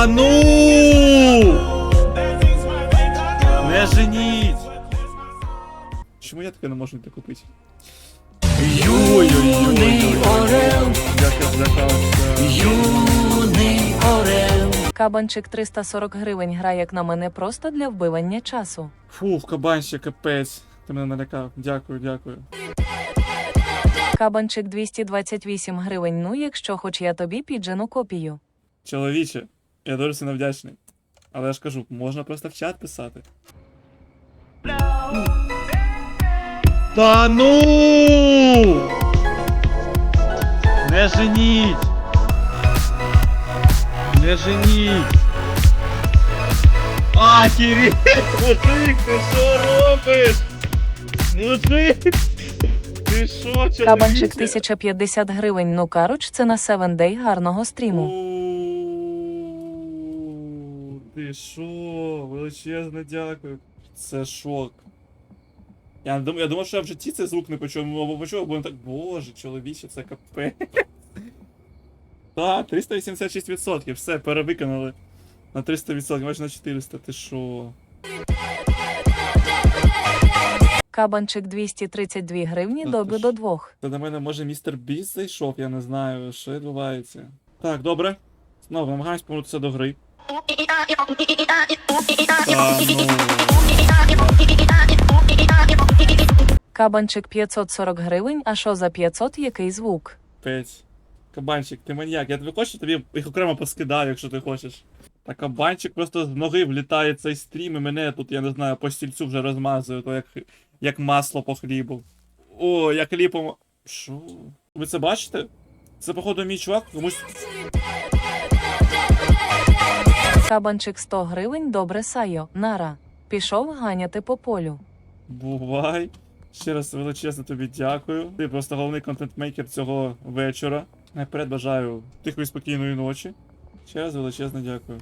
Та ну! Не женіть! Чому я таке не можу не купити? Юний орел, Як я злякався. юний орел. Кабанчик 340 гривень грає як на мене просто для вбивання часу. Фух, кабанчик, капець. Ти мене налякав. Дякую, дякую. Кабанчик 228 гривень. Ну, якщо хоч я тобі піджену копію. Чоловіче, я дуже сильно вдячний. Але я ж кажу, можна просто в чат писати. Та ну! Не женіть! Не женіть! А, Кирил! Мужик, ти що робиш? Мужик! Ти що, чоловіче? Кабанчик 1050 гривень. Ну, кароч, це на 7 Day гарного стріму. Ти що? Величезне дякую. Це шок. Я не думав, я думав, що я в житті цей звук не почув, або почув, або не так. Боже, чоловіче, це капець. Так, 386%, все, перевиконали. На 300%, майже на 400, ти що? Кабанчик 232 гривні Ну, доби ти ж. до двох. Та до мене може містер Біс зайшов, я не знаю, що відбувається. Так, добре. Знову намагаємось повернутися до гри. Кабанчик 540 гривень. А що за 500? Який звук? Пець. Кабанчик, ти маньяк. Я тобі хочу, тобі їх окремо поскидаю, якщо ти хочеш. Та кабанчик просто з ноги влітає цей стрім, і мене тут, я не знаю, по стільцю вже розмазує, то як, як масло по хлібу. О, як ліпом. Що? Ви це бачите? Це, походу, мій чувак комусь. Кабанчик 100 гривень. Добре сайо. Нара. Пішов ганяти по полю. Бувай. Ще раз величезно тобі дякую. Ти просто головний контент-мейкер цього вечора. Наперед бажаю тихої спокійної ночі. Ще раз величезно дякую.